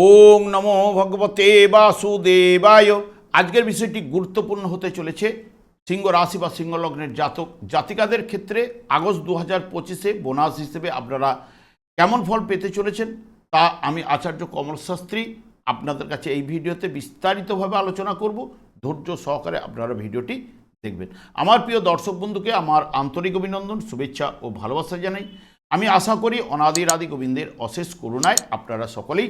ওম নমো ভগবতে বাসুদেবায়। আজকের বিষয়টি গুরুত্বপূর্ণ হতে চলেছে সিংহ রাশি বা সিংহ লগ্নের জাতক। জাতিকাদের ক্ষেত্রে আগস্ট দু হাজার পঁচিশে বোনাস হিসেবে আপনারা কেমন ফল পেতে চলেছেন তা আমি আচার্য কমল শাস্ত্রী আপনাদের কাছে এই ভিডিওতে বিস্তারিতভাবে আলোচনা করব। ধৈর্য সহকারে আপনারা ভিডিওটি দেখবেন। আমার প্রিয় দর্শক বন্ধুকে আমার আন্তরিক অভিনন্দন, শুভেচ্ছা ও ভালোবাসা জানাই। আমি আশা করি অনাদির আদি গোবিন্দের অশেষ করুণায় আপনারা সকলেই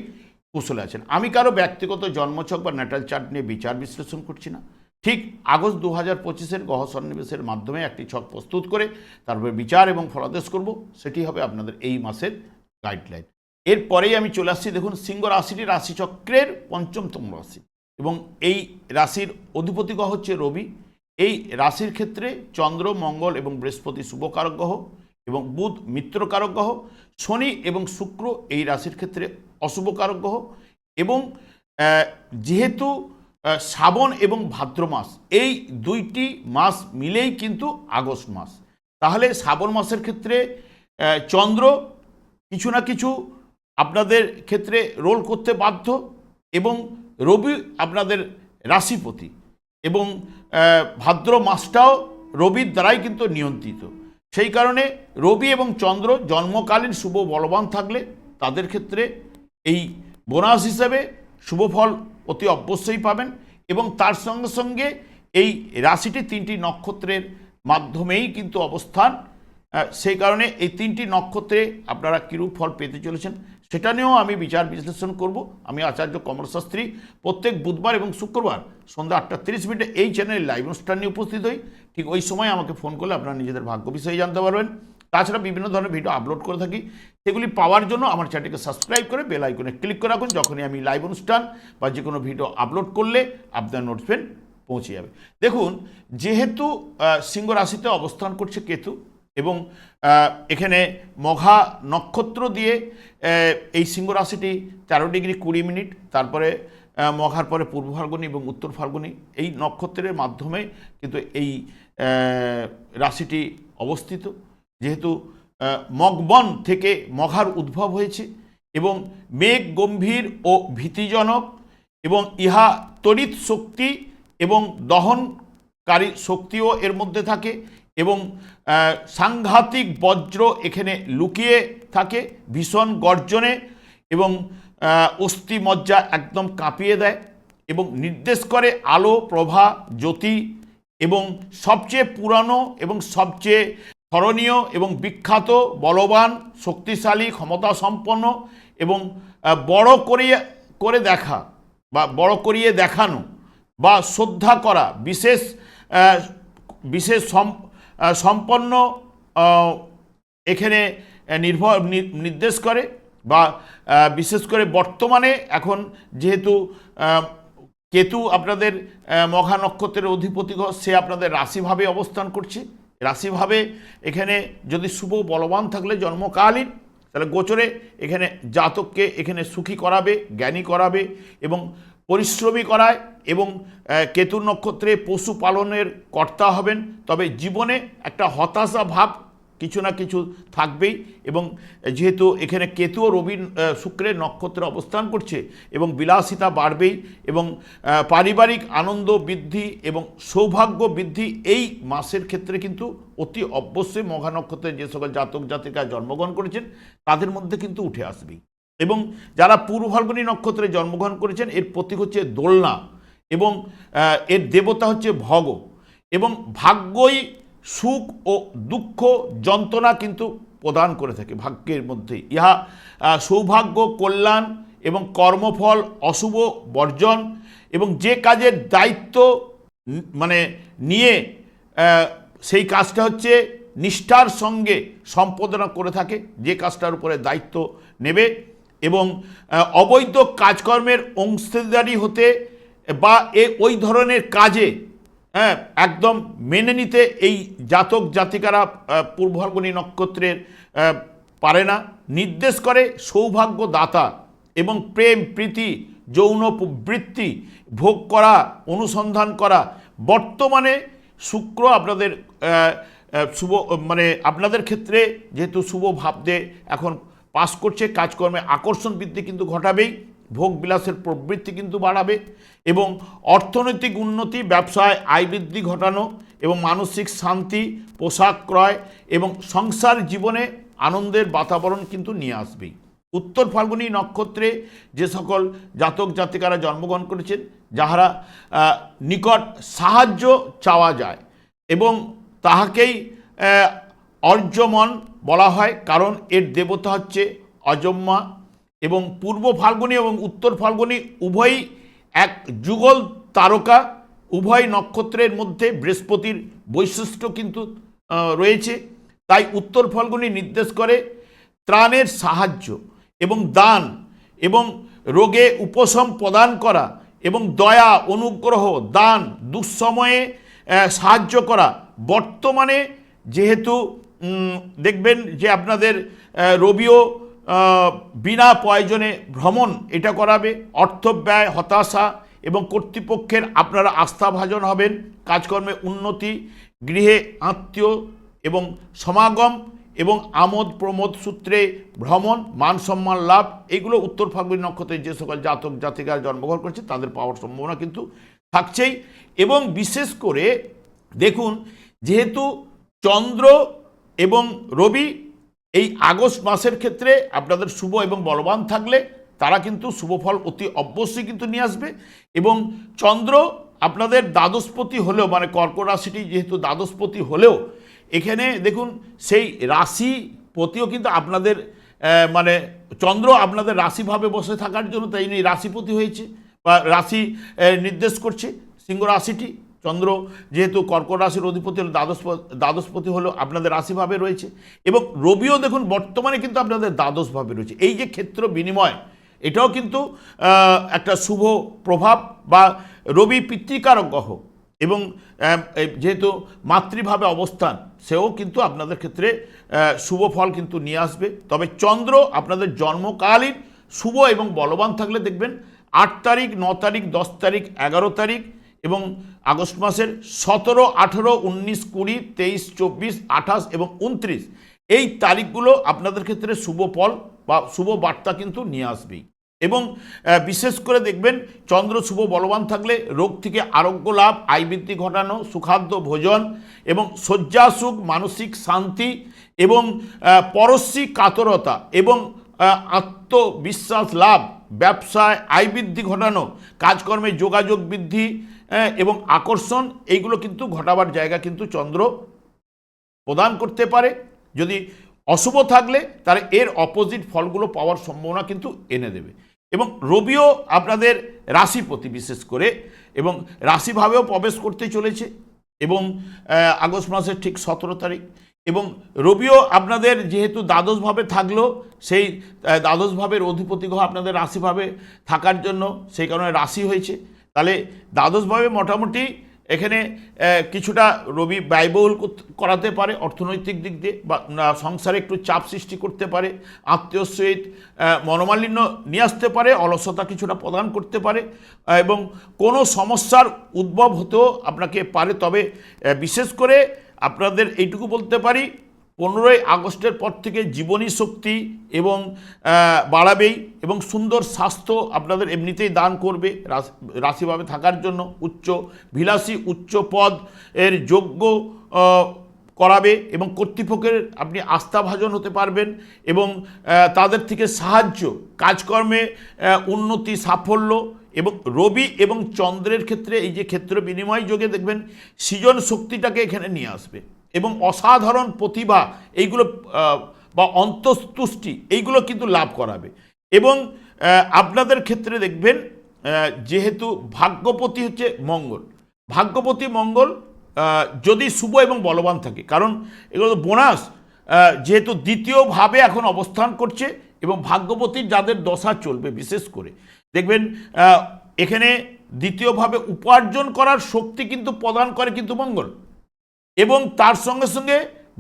কুশলে আছেন। আমি কারও ব্যক্তিগত জন্মছক বা ন্যাটাল চার্ট নিয়ে বিচার বিশ্লেষণ করছি না। ঠিক আগস্ট দু হাজার পঁচিশের গহ সন্নিবেশের মাধ্যমে একটি ছক প্রস্তুত করে তারপরে বিচার এবং ফলাদেশ করব। সেটি হবে আপনাদের এই মাসের গাইডলাইন এরপরেই আমি চলে আসছি, দেখুন, সিংহ রাশিটি রাশিচক্রের পঞ্চমতম রাশি এবং এই রাশির অধিপতি গ্রহ হচ্ছে রবি। এই রাশির ক্ষেত্রে চন্দ্র, মঙ্গল এবং বৃহস্পতি শুভকারক গ্রহ এবং বুধ মিত্রকারক গ্রহ। শনি এবং শুক্র এই রাশির ক্ষেত্রে অশুভকারক গ্রহ এবং যেহেতু শ্রাবণ এবং ভাদ্র মাস, এই দুইটি মাস মিলেই কিন্তু আগস্ট মাস। তাহলে শ্রাবণ মাসের ক্ষেত্রে চন্দ্র কিছু না কিছু আপনাদের ক্ষেত্রে রোল করতে বাধ্য এবং রবি আপনাদের রাশিপতি এবং ভাদ্র মাসটাও রবির দ্বারাই কিন্তু নিয়ন্ত্রিত। সেই কারণে রবি এবং চন্দ্র জন্মকালীন শুভ বলবান থাকলে তাদের ক্ষেত্রে এই বোনাস হিসাবে শুভ ফল অতি অবশ্যই পাবেন এবং তার সঙ্গে সঙ্গে এই রাশিটি তিনটি নক্ষত্রের মাধ্যমেই কিন্তু অবস্থান। সেই কারণে এই তিনটি নক্ষত্রে আপনারা কিরূপ ফল পেতে চলেছেন সেটা নিয়েও আমি বিচার বিশ্লেষণ করব। আমি আচার্য কমল শাস্ত্রী প্রত্যেক বুধবার এবং শুক্রবার সন্ধ্যা আটটা তিরিশ মিনিটে এই চ্যানেলে লাইভ অনুষ্ঠান নিয়ে উপস্থিত হই। ঠিক ওই সময় আমাকে ফোন করলে আপনারা নিজেদের ভাগ্য বিষয়ে জানতে পারবেন। তাছাড়া বিভিন্ন ধরনের ভিডিও আপলোড করে থাকি। সেগুলি পাওয়ার জন্য আমার চ্যানেলকে সাবস্ক্রাইব করে বেল আইকনে ক্লিক করে রাখুন। যখনই আমি লাইভ অনুষ্ঠান বা যে কোনো ভিডিও আপলোড করলে আপনার নোটিফিকেশন পৌঁছে যাবে। দেখুন, যেহেতু সিংহ রাশিতে অবস্থান করছে কেতু এবং এখানে মঘা নক্ষত্র দিয়ে এই সিংহ রাশিটি তেরো ডিগ্রি কুড়ি মিনিট, তারপরে মঘার পরে পূর্ব ফাল্গুনি এবং উত্তর ফাল্গুনি, এই নক্ষত্রের মাধ্যমে কিন্তু এই রাশিটি অবস্থিত। যেহেতু মগবন থেকে মঘার উদ্ভব হয়েছে এবং মেঘ গম্ভীর ও ভীতিজনক এবং ইহা তড়িৎ শক্তি এবং দহনকারী শক্তিও এর মধ্যে থাকে এবং সাংঘাতিক বজ্র এখানে লুকিয়ে থাকে, ভীষণ গর্জনে এবং অস্থি মজ্জা একদম কাঁপিয়ে দেয় এবং নির্দেশ করে আলো, প্রভা, জ্যোতি এবং সবচেয়ে পুরানো এবং সবচেয়ে স্মরণীয় এবং বিখ্যাত বলবান শক্তিশালী ক্ষমতা সম্পন্ন এবং বড় করিয়ে করে দেখা বা বড় করিয়ে দেখানো বা শ্রদ্ধা করা বিশেষ বিশেষ সম্পন্ন এখানে নির্ভর নির্দেশ করে বা বিশেষ করে বর্তমানে এখন যেহেতু কেতু আপনাদের আহ, মঘা নক্ষত্রের অধিপতি সে আপনাদের রাশিভাবে অবস্থান করছে। রাশিভাবে এখানে যদি শুভ বলবান থাকলে জন্মকালীন, তাহলে গোচরে এখানে জাতককে এখানে সুখী করাবে, জ্ঞানী করাবে এবং পরিশ্রমী করায় এবং কেতুর কেতু নক্ষত্রে পশুপালনের কর্তা হবেন। তবে জীবনে একটা হতাশা ভাব কিছু না কিছু থাকবেই এবং যেহেতু এখানে কেতু ও রবি শুক্রের নক্ষত্রে অবস্থান করছে এবং বিলাসিতা বাড়বেই এবং পারিবারিক আনন্দ বৃদ্ধি এবং সৌভাগ্য বৃদ্ধি এই মাসের ক্ষেত্রে কিন্তু অতি অবশ্যই মঘা নক্ষত্রে যে সকল জাতক জাতিকা জন্মগ্রহণ করেছেন তাদের মধ্যে কিন্তু উঠে আসবেই। এবং যারা পূর্ব ফাল্গুনী নক্ষত্রে জন্মগ্রহণ করেছেন, এর প্রতীক হচ্ছে দোলনা এবং এর দেবতা হচ্ছে ভগ এবং ভাগ্যই সুখ ও দুঃখ যন্ত্রণা কিন্তু প্রদান করে থাকে ভাগ্যের মধ্যে। ইহা সৌভাগ্য, কল্যাণ এবং কর্মফল, অশুভ বর্জন এবং যে কাজের দায়িত্ব মানে নিয়ে সেই কাজটা হচ্ছে নিষ্ঠার সঙ্গে সম্পাদনা করে থাকে, যে কাজটার উপরে দায়িত্ব নেবে এবং অবৈধ কাজকর্মের অংশীদারি হতে বা এ, ওই ধরনের কাজে হ্যাঁ একদম মেনে নিতে এই জাতক জাতিকারা আহ, নক্ষত্রের পারে না। নির্দেশ করে সৌভাগ্য দাতা এবং প্রেম প্রীতি যৌন বৃত্তি ভোগ করা অনুসন্ধান করা। বর্তমানে শুক্র আপনাদের শুভ মানে আপনাদের ক্ষেত্রে যেহেতু শুভ ভাবতে এখন পাস করছে কাজকর্মে আকর্ষণ বৃদ্ধি কিন্তু ঘটাবেই। ভোগ বিলাসের প্রবৃত্তি কিন্তু বাড়াবে এবং অর্থনৈতিক উন্নতি, ব্যবসায় আয় বৃদ্ধি ঘটানো এবং মানসিক শান্তি, পোশাক ক্রয় এবং সংসার জীবনে আনন্দের বাতাবরণ কিন্তু নিয়ে আসবেই। উত্তর ফাল্গুনী নক্ষত্রে যে সকল জাতক জাতিকারা জন্মগ্রহণ করেছেন, যাহারা নিকট সাহায্য চাওয়া যায় এবং তাহাকেই অর্যমন বলা হয় কারণ এর দেবতা হচ্ছে অজম্মা। এবং পূর্ব ফাল্গুনী এবং উত্তর ফাল্গুনি উভয়ই এক যুগল তারকা, উভয় নক্ষত্রের মধ্যে বৃহস্পতির বৈশিষ্ট্য কিন্তু রয়েছে। তাই উত্তর ফাল্গুনী নির্দেশ করে ত্রাণের সাহায্য এবং দান এবং রোগে উপশম প্রদান করা এবং দয়া, অনুগ্রহ, দান দুঃসময়ে সাহায্য করা। বর্তমানে যেহেতু দেখবেন যে আপনাদের রবিও বিনা প্রয়োজনে ভ্রমণ এটা করাবে, অর্থ ব্যয়, হতাশা এবং কর্তৃপক্ষের আপনারা আস্থাভাজন হবেন, কাজকর্মে উন্নতি, গৃহে আত্মীয় এবং সমাগম এবং আমোদ প্রমোদ সূত্রে ভ্রমণ, মান সম্মান লাভ, এগুলো উত্তর ফাল্গুনী নক্ষত্রের যে সকল জাতক জাতিকারা জন্মগ্রহণ করেছে, তাদের পাওয়ার সম্ভাবনা কিন্তু থাকছেই। এবং বিশেষ করে দেখুন, যেহেতু চন্দ্র এবং রবি এই আগস্ট মাসের ক্ষেত্রে আপনাদের শুভ এবং বলবান থাকলে তারা কিন্তু শুভ ফল অতি অবশ্যই কিন্তু নিয়ে আসবে। এবং চন্দ্র আপনাদের দ্বাদশপতি হলেও মানে কর্কট রাশিটি যেহেতু দ্বাদশপতি হলেও, এখানে দেখুন সেই রাশি পতিও কিন্তু আপনাদের মানে চন্দ্র আপনাদের রাশিভাবে বসে থাকার জন্য তাই রাশিপতি হয়েছে বা রাশি নির্দেশ করছে সিংহ রাশিটি। চন্দ্র যেহেতু কর্কট রাশির অধিপতি হলো, দ্বাদশ দ্বাদশপতি হলো আপনাদের রাশিভাবে রয়েছে। এবং রবিও দেখুন, বর্তমানে কিন্তু আপনাদের দ্বাদশভাবে রয়েছে। এই যে ক্ষেত্র বিনিময়, এটাও কিন্তু একটা শুভ প্রভাব বা রবি পিতৃকারক গ্রহ এবং যেহেতু মাতৃভাবে অবস্থান, সেও কিন্তু আপনাদের ক্ষেত্রে শুভ ফল কিন্তু নিয়ে আসবে। তবে চন্দ্র আপনাদের জন্মকালীন শুভ এবং বলবান থাকলে দেখবেন, আট তারিখ, ন তারিখ, দশ তারিখ, এগারো তারিখ এবং আগস্ট মাসের সতেরো, আঠেরো, উনিশ, কুড়ি, তেইশ, চব্বিশ, আঠাশ এবং উনত্রিশ। এই তারিখগুলো আপনাদের ক্ষেত্রে শুভ ফল বা শুভ বার্তা কিন্তু নিয়ে আসবেই। এবং বিশেষ করে দেখবেন, চন্দ্র শুভ বলবান থাকলে রোগ থেকে আরোগ্য লাভ আয় বৃদ্ধি ঘটানো, সুখাদ্য ভোজন এবং শয্যাসুখ মানসিক শান্তি এবং পরশ্রী কাতরতা এবং আত্মবিশ্বাস লাভ, ব্যবসায় আয় বৃদ্ধি ঘটানো, কাজকর্মে যোগাযোগ বৃদ্ধি এবং আকর্ষণ, এইগুলো কিন্তু ঘটাবার জায়গা কিন্তু চন্দ্র প্রদান করতে পারে। যদি অশুভ থাকলে, তাহলে এর অপোজিট ফলগুলো পাওয়ার সম্ভাবনা কিন্তু এনে দেবে। এবং রবিও আপনাদের রাশিপতি বিশেষ করে, এবং রাশিভাবেও প্রবেশ করতে চলেছে, এবং আগস্ট মাসের ঠিক সতেরো তারিখ। এবং রবিও আপনাদের যেহেতু দ্বাদশভাবে থাকল, সেই দ্বাদশভাবের অধিপতি গ্রহ আপনাদের রাশিভাবে থাকার জন্য, সেই কারণে রাশি হয়েছে। তাহলে দ্বাদশভাবে মোটামুটি এখানে কিছুটা রবি ব্যয়বহুল করাতে পারে অর্থনৈতিক দিক দিয়ে বা সংসারে একটু চাপ সৃষ্টি করতে পারে, আত্মীয় সহিত মনোমালিন্য নিয়ে আসতে পারে, অলসতা কিছুটা প্রদান করতে পারে এবং কোনো সমস্যার উদ্ভব হতেও আপনাকে পারে। তবে বিশেষ করে আপনাদের এইটুকু বলতে পারি পনেরোই আগস্টের পর থেকে জীবনী শক্তি এবং বাড়াবেই এবং সুন্দর স্বাস্থ্য আপনাদের এমনিতেই দান করবে রাশি- রাশিভাবে থাকার জন্য উচ্চ, বিলাসী উচ্চ পদ এর যোগ্য করাবে এবং কর্তৃপক্ষের আপনি আস্থাভাজন হতে পারবেন এবং তাদের থেকে সাহায্য, কাজকর্মে উন্নতি, সাফল্য এবং রবি এবং চন্দ্রের ক্ষেত্রে এই যে ক্ষেত্র বিনিময় যোগে দেখবেন সৃজন শক্তিটাকে এখানে নিয়ে আসবে। এবং অসাধারণ প্রতিভা, এইগুলো বা অন্তস্তুষ্টি, এইগুলো কিন্তু লাভ করাবে। এবং আপনাদের ক্ষেত্রে দেখবেন যেহেতু ভাগ্যপতি হচ্ছে মঙ্গল। ভাগ্যপতি মঙ্গল যদি শুভ এবং বলবান থাকে, কারণ এগুলো বোনাস যেহেতু দ্বিতীয়ভাবে এখন অবস্থান করছে এবং ভাগ্যবতীর যাদের দশা চলবে, বিশেষ করে। দেখবেন এখানে দ্বিতীয়ভাবে উপার্জন করার শক্তি কিন্তু প্রদান করে কিন্তু মঙ্গল। এবং তার সঙ্গে সঙ্গে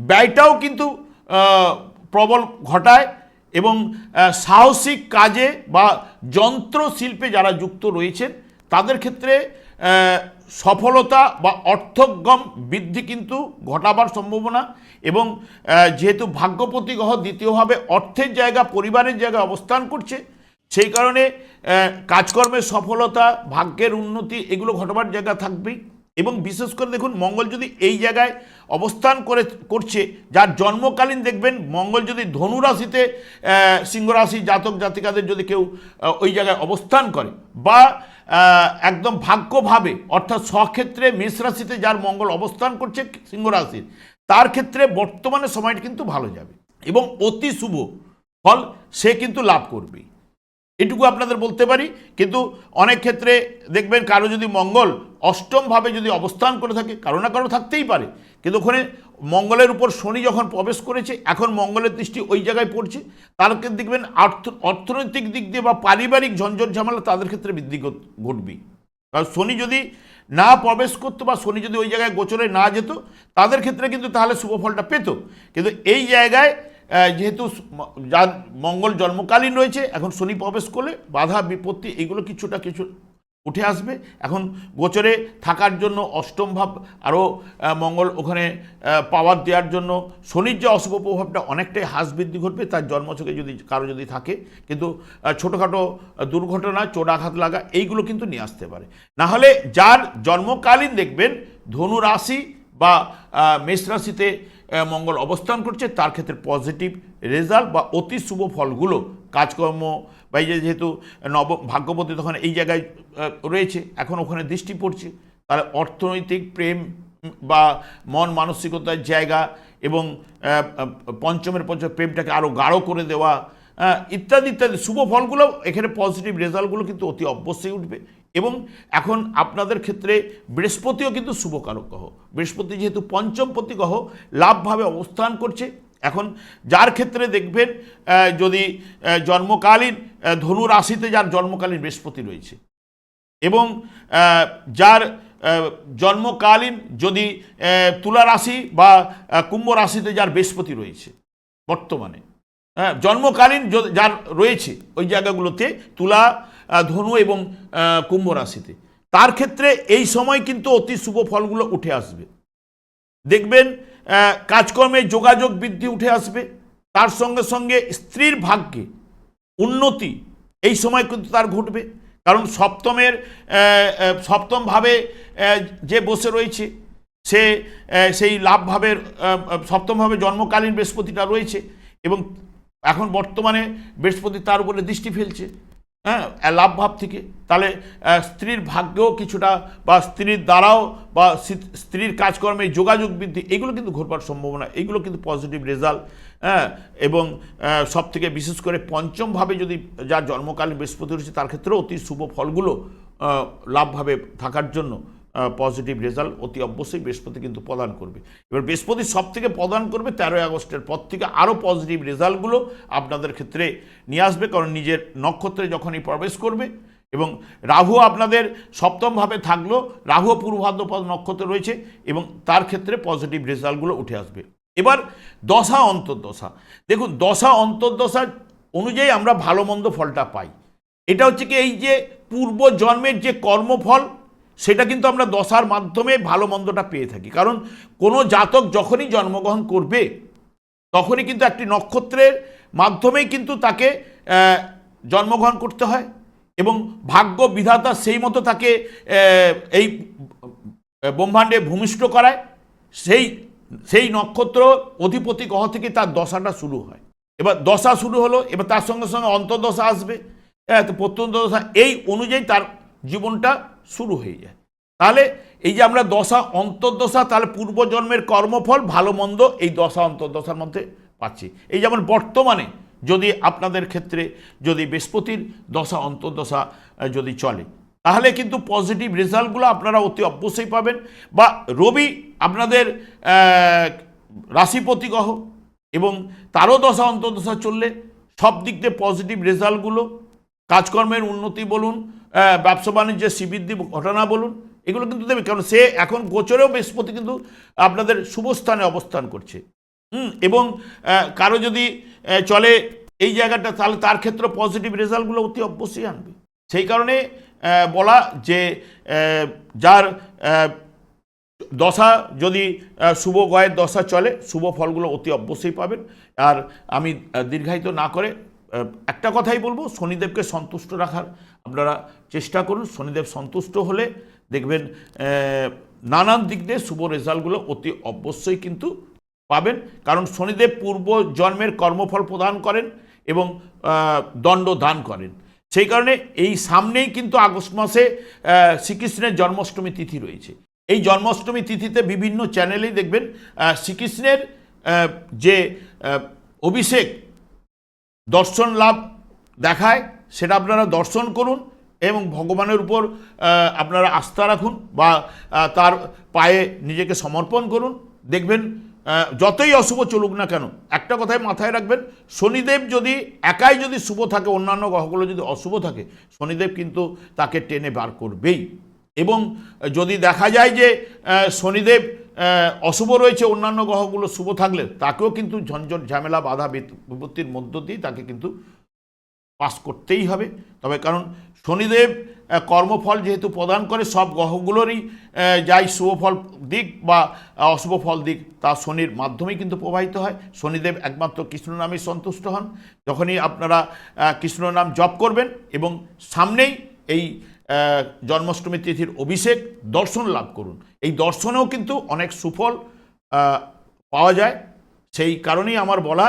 ব্যয়টাও কিন্তু প্রবল ঘটায় এবং সাহসিক কাজে বা যন্ত্র শিল্পে যারা যুক্ত রয়েছেন, তাদের ক্ষেত্রে সফলতা বা অর্থগম বৃদ্ধি কিন্তু ঘটাবার সম্ভাবনা এবং যেহেতু ভাগ্যপতি গ্রহ দ্বিতীয়ভাবে অর্থের জায়গা, পরিবারের জায়গায় অবস্থান করছে, সেই কারণে কাজকর্মের সফলতা, ভাগ্যের উন্নতি, এগুলো ঘটবার জায়গা থাকবেই। এবং বিশেষ করে দেখুন মঙ্গল যদি এই জায়গায় অবস্থান করে করছে যার জন্মকালীন দেখবেন মঙ্গল যদি ধনু রাশিতে আহ, সিংহ রাশি জাতক জাতিকাদের যদি কেউ ওই জায়গায় অবস্থান করে বা একদম ভাগ্যভাবে অর্থাৎ স্বক্ষেত্রে মেষ রাশিতে যার মঙ্গল অবস্থান করছে সিংহ রাশির তার ক্ষেত্রে বর্তমানে সময়টা কিন্তু ভালো যাবে এবং অতি শুভ ফল সে কিন্তু লাভ করবেই। এটুকু আপনাদের বলতে পারি, কিন্তু অনেক ক্ষেত্রে দেখবেন কারও যদি মঙ্গল অষ্টমভাবে যদি অবস্থান করে থাকে, কারও না কারও থাকতেই পারে। কিন্তু ওখানে মঙ্গলের উপর শনি যখন প্রবেশ করেছে, এখন মঙ্গলের দৃষ্টি ওই জায়গায় পড়ছে। তাদেরকে দেখবেন অর্থ অর্থনৈতিক দিক দিয়ে বা পারিবারিক ঝঞ্ঝট ঝামেলা তাদের ক্ষেত্রে বৃদ্ধি ঘট- ঘটবেই। কারণ শনি যদি না প্রবেশ করতো বা শনি যদি ওই জায়গায় গোচরে না যেত, তাদের ক্ষেত্রে কিন্তু তাহলে শুভ ফলটা পেত। কিন্তু এই জায়গায় যেহেতু যার মঙ্গল জন্মকালীন রয়েছে, এখন শনি প্রবেশ করলে বাধা, বিপত্তি এগুলো কিছুটা কিছু উঠে আসবে। এখন গোচরে থাকার জন্য অষ্টম ভাব আরও মঙ্গল ওখানে পাওয়ার দেওয়ার জন্য শনির যে অশুভ প্রভাবটা অনেকটাই হ্রাস বৃদ্ধি ঘটবে, তার জন্মছকে যদি কারও যদি থাকে। কিন্তু ছোটোখাটো দুর্ঘটনা, চোরাঘাত লাগা, এইগুলো কিন্তু নিয়ে আসতে পারে। নাহলে যার জন্মকালীন দেখবেন, ধনু রাশি বা মেষ রাশিতে মঙ্গল অবস্থান করছে, তার ক্ষেত্রে পজিটিভ রেজাল্ট বা অতি শুভ ফলগুলো কাজকর্ম বা যেহেতু নব, ভাগ্যপতি তখন এই জায়গায় রয়েছে, এখন ওখানে দৃষ্টি পড়ছে। তাহলে অর্থনৈতিক প্রেম বা মন মানসিকতার জায়গা এবং পঞ্চমের পঞ্চম প্রেমটাকে আরও গাঢ় করে দেওয়া ইত্যাদি ইত্যাদি। শুভ ফলগুলো, এখানে পজিটিভ রেজাল্টগুলো কিন্তু অতি অবশ্যই উঠবে। এবং এখন আপনাদের ক্ষেত্রে বৃহস্পতিও কিন্তু শুভকারক গ্রহ। বৃহস্পতি যেহেতু পঞ্চমপতি গ্রহ, লাভভাবে অবস্থান করছে। এখন যার ক্ষেত্রে দেখবেন যদি জন্মকালীন ধনু রাশিতে যার জন্মকালীন বৃহস্পতি রয়েছে। এবং যার জন্মকালীন যদি তুলা রাশি বা কুম্ভ রাশিতে যার বৃহস্পতি রয়েছে, বর্তমানে। হ্যাঁ জন্মকালীন যার রয়েছে ওই জায়গাগুলোতে তুলা ধনু এবং কুম্ভ রাশিতে। তার ক্ষেত্রে এই সময় কিন্তু অতি শুভ ফলগুলো উঠে আসবে। দেখবেন কাজকর্মে যোগাযোগ বৃদ্ধি উঠে আসবে। তার সঙ্গে সঙ্গে স্ত্রীর ভাগ্যে উন্নতি এই সময় কিন্তু তার ঘটবে। কারণ সপ্তমের সপ্তমভাবে যে বসে রয়েছে, সে সেই লাভভাবের সপ্তমভাবে জন্মকালীন বৃহস্পতিটা রয়েছে এবং এখন বর্তমানে বৃহস্পতি তার উপরে দৃষ্টি ফেলছে হ্যাঁ লাভ ভাব থেকে। তাহলে স্ত্রীর ভাগ্যেও কিছুটা বা স্ত্রীর দ্বারাও বা স্ত্রীর কাজকর্মে যোগাযোগ বৃদ্ধি, এগুলো কিন্তু ঘটবার সম্ভাবনা, এগুলো কিন্তু পজিটিভ রেজাল্ট হ্যাঁ এবং সব থেকে বিশেষ করে পঞ্চমভাবে যদি যার জন্মকালীন বৃহস্পতি রয়েছে তার ক্ষেত্রেও অতি শুভ ফলগুলো লাভভাবে থাকার জন্য পজিটিভ রেজাল্ট অতি অবশ্যই বৃহস্পতি কিন্তু প্রদান করবে। এবার বৃহস্পতি সব থেকে প্রদান করবে তেরোই আগস্টের পর থেকে আরও পজিটিভ রেজাল্টগুলো আপনাদের ক্ষেত্রে নিয়ে আসবে, কারণ নিজের নক্ষত্রে যখনই প্রবেশ করবে এবং রাহু আপনাদের সপ্তমভাবে থাকল রাহু পূর্বভাদ্রপদ নক্ষত্র রয়েছে এবং তার ক্ষেত্রে পজিটিভ রেজাল্টগুলো উঠে আসবে। এবার দশা অন্তর্দশা। দেখুন, দশা অন্তর্দশা অনুযায়ী আমরা ভালো মন্দ ফলটা পাই। এটা হচ্ছে কি, এই যে পূর্ব জন্মের যে কর্মফল সেটা কিন্তু আমরা দশার মাধ্যমে ভালো মন্দটা পেয়ে থাকি। কারণ কোনো জাতক যখনই জন্মগ্রহণ করবে, তখনই কিন্তু একটি নক্ষত্রের মাধ্যমেই কিন্তু তাকে জন্মগ্রহণ করতে হয় এবং ভাগ্য বিধাতা সেই মতো তাকে এই ব্রহ্মাণ্ডে ভূমিষ্ঠ করায়। সেই সেই নক্ষত্র অধিপতি গ্রহ থেকে তার দশাটা শুরু হয়। এবার দশা শুরু হলো, এবার তার সঙ্গে সঙ্গে অন্তর্দশা আসবে। হ্যাঁ তো প্রত্যন্ত দশা এই অনুযায়ী তার জীবনটা শুরু হয়ে যায়। তাহলে এই যে আমরা দশা, অন্তর্দশা, তাহলে পূর্বজন্মের কর্মফল, ভালো, মন্দ, এই দশা, অন্তর্দশার মধ্যে পাচ্ছি। এই যেমন বর্তমানে যদি আপনাদের ক্ষেত্রে যদি বৃহস্পতির দশা, অন্তর্দশা যদি চলে, তাহলে কিন্তু পজিটিভ রেজাল্টগুলো আপনারা অতি অবশ্যই পাবেন। বা রবি আপনাদের রাশিপতি গ্রহ এবং তারও দশা, অন্তর্দশা চললে সব দিক দিয়ে পজিটিভ রেজাল্টগুলো কাজকর্মের উন্নতি বলুন ব্যবসা বাণিজ্যের শ্রীবৃদ্ধি ঘটনা বলুন, এগুলো কিন্তু দেবে। কারণ সে এখন গোচরেও বৃহস্পতি কিন্তু আপনাদের শুভস্থানে অবস্থান করছে। হুম, এবং কারও যদি চলে এই জায়গাটা, তাহলে তার ক্ষেত্রে পজিটিভ রেজাল্টগুলো অতি অবশ্যই আনবে। সেই কারণে বলা যে যার দশা যদি শুভ গয়ের দশা চলে, শুভ ফলগুলো অতি অবশ্যই পাবেন। আর আমি দীর্ঘায়িত না করে একটা কথাই বলব, শনিদেবকে সন্তুষ্ট রাখার। আপনারা চেষ্টা করুন, শনিদেব সন্তুষ্ট হলে দেখবেন নানান দিক দিয়ে শুভ রেজাল্টগুলো অতি অবশ্যই কিন্তু পাবেন। কারণ শনিদেব পূর্ব জন্মের কর্মফল প্রদান করেন এবং দণ্ড দান করেন। সেই কারণে এই সামনেই কিন্তু আগস্ট মাসে শ্রীকৃষ্ণের জন্মাষ্টমী তিথি রয়েছে। এই জন্মাষ্টমী তিথিতে বিভিন্ন চ্যানেলেই দেখবেন শ্রীকৃষ্ণের যে অভিষেক দর্শন লাভ দেখায়, সেটা আপনারা দর্শন করুন এবং ভগবানের উপর আপনারা আস্থা রাখুন বা তার পায়ে নিজেকে সমর্পণ করুন। দেখবেন যতই অশুভ চলুক না কেন, একটা কথাই মাথায় রাখবেন, শনিদেব যদি একাই যদি শুভ থাকে, অন্যান্য গ্রহগুলো যদি অশুভ থাকে, শনিদেব কিন্তু তাকে টেনে বার করবেই। এবং যদি দেখা যায় যে শনিদেব অশুভ রয়েছে অন্যান্য গ্রহগুলো শুভ থাকলে তাকেও কিন্তু ঝঞ্ঝট ঝামেলা, বাধা বিপ- বিপত্তির মধ্য দিয়ে তাকে কিন্তু পাস করতেই হবে। তবে কারণ শনিদেব কর্মফল যেহেতু প্রদান করে সব গ্রহগুলোরই যাই শুভফল দিক বা অশুভ ফল দিক, তা শনির মাধ্যমেই কিন্তু প্রবাহিত হয়। শনিদেব একমাত্র কৃষ্ণ নামেই সন্তুষ্ট হন। যখনই আপনারা কৃষ্ণ নাম জপ করবেন এবং সামনেই এই জন্মাষ্টমী তিথির অভিষেক, দর্শন লাভ করুন। এই দর্শনেও কিন্তু অনেক সুফল পাওয়া যায়। সেই কারণেই আমার বলা,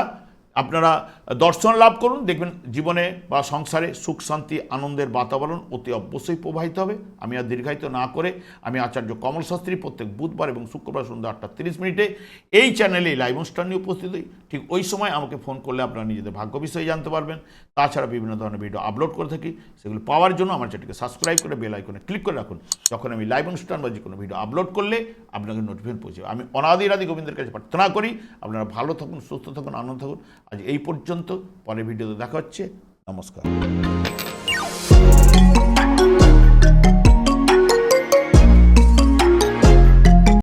আপনারা দর্শন লাভ করুন, দেখবেন জীবনে বা সংসারে সুখ, শান্তি, আনন্দের বাতাবরণ অতি অবশ্যই প্রবাহিত হবে। আমি আর দীর্ঘায়িত না করে আমি আচার্য কমল শাস্ত্রী প্রত্যেক বুধবার এবং শুক্রবার সন্ধ্যা আটটা তিরিশ মিনিটে এই চ্যানেলে লাইভ অনুষ্ঠান নিয়ে উপস্থিত হই। ঠিক ওই সময় আমাকে ফোন করলে আপনারা নিজেদের ভাগ্য বিষয়ে জানতে পারবেন। তাছাড়া বিভিন্ন ধরনের ভিডিও আপলোড করে থাকি। সেগুলো পাওয়ার জন্য আমার চ্যানেলকে সাবস্ক্রাইব করে বেল আইকনে ক্লিক করে রাখুন। যখন আমি লাইভ অনুষ্ঠান বা যে কোনো ভিডিও আপলোড করলে আপনাকে নোটিফিকেশন পৌঁছে। আমি অনাদি রাদি গোবিন্দের কাছে প্রার্থনা করি। আপনারা ভালো থাকুন, সুস্থ থাকুন, আনন্দ থাকুন। আজ এই পর্যন্ত পরের ভিডিওতে দেখা হচ্ছে। নমস্কার।